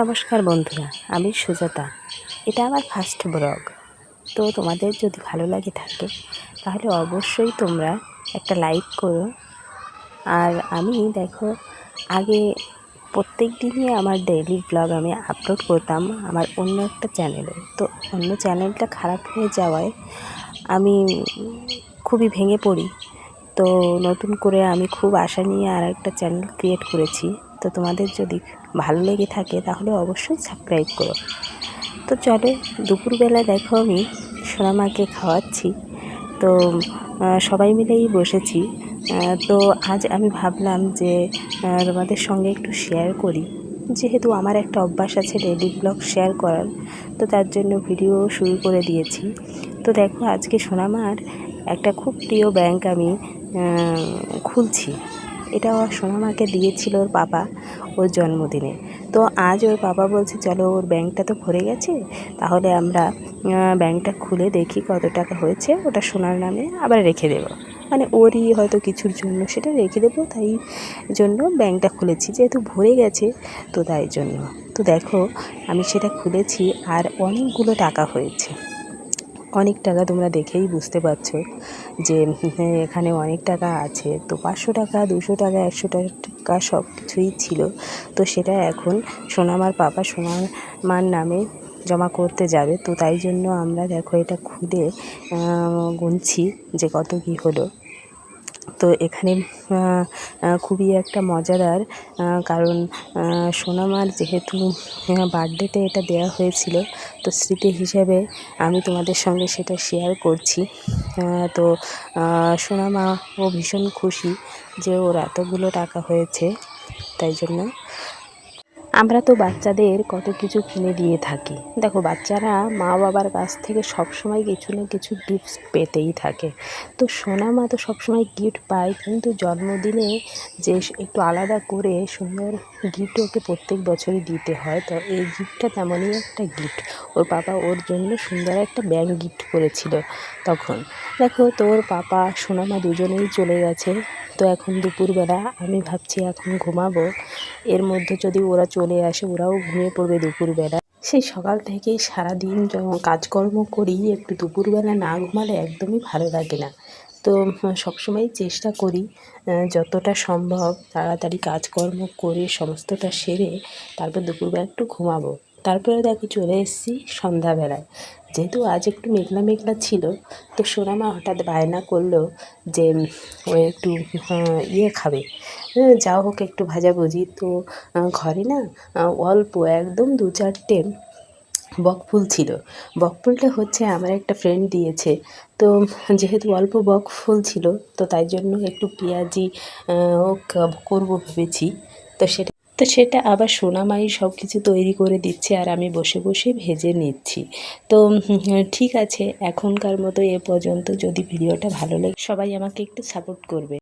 নমস্কার বন্ধুরা, আমি সুজাতা। এটা আমার ফার্স্ট ব্লগ তো তোমাদের যদি ভালো লাগে থাকে, তাহলে অবশ্যই তোমরা একটা লাইক করো। আর আমি দেখো, আগে প্রত্যেক দিনই আমার ডেইলি ব্লগ আমি আপলোড করতাম আমার অন্য একটা চ্যানেলে তো অন্য চ্যানেলটা খারাপ হয়ে যাওয়ায় আমি খুবই ভেঙে পড়ি। তো নতুন করে আমি খুব আশা নিয়ে আর একটা চ্যানেল ক্রিয়েট করেছি। তো তোমাদের যদি ভালো লেগে থাকে তাহলে অবশ্যই সাবস্ক্রাইব করো। তো চলো, দুপুরবেলা দেখো আমি সোনামাকে খাওয়াচ্ছি। তো সবাই মিলেই বসেছি। তো আজ আমি ভাবলাম যে তোমাদের সঙ্গে একটু শেয়ার করি। যেহেতু আমার একটা অভ্যাস আছে ডেলি ব্লগ শেয়ার করার, তো তার জন্য ভিডিও শুরু করে দিয়েছি। তো দেখো, আজকে সোনামার একটা খুব প্রিয় ব্যাংক আমি খুলছি। এটা ওর সোনামাকে দিয়েছিল ওর বাবা ওর জন্মদিনে। তো আজ ওর বাবা বলছে, চলো ওর ব্যাংকটা তো ভরে গেছে, তাহলে আমরা ব্যাংকটা খুলে দেখি কত টাকা হয়েছে, ওটা সোনার নামে আবার রেখে দেবো। মানে ওরই হয়তো কিছুর জন্য সেটা রেখে দেবো, তাই জন্য ব্যাংকটা খুলেছি। যেহেতু ভরে গেছে, তো তাই জন্য। তো দেখো, আমি সেটা খুলেছি আর অনেকগুলো টাকা হয়েছে। অনেক টাকা তোমরা দেখেই বুঝতে পারছ। যে এখানে অনেক টাকা আছে। তো পাঁচশো টাকা, দুশো টাকা, একশো টাকা সব কিছুই ছিল। তো সেটা এখন সোনামার পাপা সোনামার নামে জমা করতে যাবে। তো তাই জন্য আমরা দেখো এটা খুলে গুনছি যে কত কী হলো। তো এখানে খুবই একটা মজাদার কারণ সোনামার যেহেতু বার্থডেতে এটা দেওয়া হয়েছিল, তো স্মৃতি হিসাবে আমি তোমাদের সঙ্গে সেটা শেয়ার করছি। তো সোনামাও ভীষণ খুশি যে ওর এতগুলো টাকা হয়েছে, তাই জন্য আমরা তো বাচ্চাদের কত কিছু কিনে দিয়ে থাকি। দেখো, বাচ্চারা মা বাবার কাছ থেকে সবসময় কিছু না কিছু গিফটস পেতেই থাকে। তো সোনা মা তো সবসময় গিফট পায়, কিন্তু জন্মদিনে যে একটু আলাদা করে সুন্দর গিফট ওকে প্রত্যেক বছরই দিতে হয়, তো এই গিফটটা তেমনই একটা গিফট ওর পাপা ওর জন্য সুন্দর একটা ব্যাগ গিফট করেছিল তখন। দেখো, তোর পাপা, সোনামা দুজনেই চলে গেছে, তো এখন দুপুরবেলা আমি ভাবছি এখন ঘুমাবো। এর মধ্যে যদি ওরা চলে আসে, ওরাও ঘুমিয়ে পড়বে দুপুরবেলা। সেই সকাল থেকে সারা সারাদিন কাজকর্ম করি, একটু দুপুরবেলা না ঘুমালে একদমই ভালো লাগে না। তো সবসময় চেষ্টা করি যতটা সম্ভব তাড়াতাড়ি কাজকর্ম করে সমস্তটা সেরে তারপর দুপুরবেলা একটু ঘুমাবো। তারপরে দেখো চলে এসেছি সন্ধ্যাবেলায়। যেহেতু আজ একটু মেঘলা মেঘলা ছিল, তো সোনামা হঠাৎ বায়না করল যে ও একটু ইয়ে খাবে। যা হোক একটু ভাজাভুজি। তো ঘরে না অল্প একদম দু চারটে বকফুল ছিল। বকফুলটা হচ্ছে আমার একটা ফ্রেন্ড দিয়েছে। তো, যেহেতু অল্প বকফুল ছিল, তো তাই জন্য একটু পেঁয়াজি করব ভেবেছি। তো সেটা তো সেটা আবার সোনামাই সব কিছু তৈরি করে দিচ্ছে আর আমি বসে বসে ভেজে নিচ্ছি। তো ঠিক আছে, এখনকার মতো এ পর্যন্ত যদি ভিডিওটা ভালো লাগে, সবাই আমাকে একটু সাপোর্ট করবে।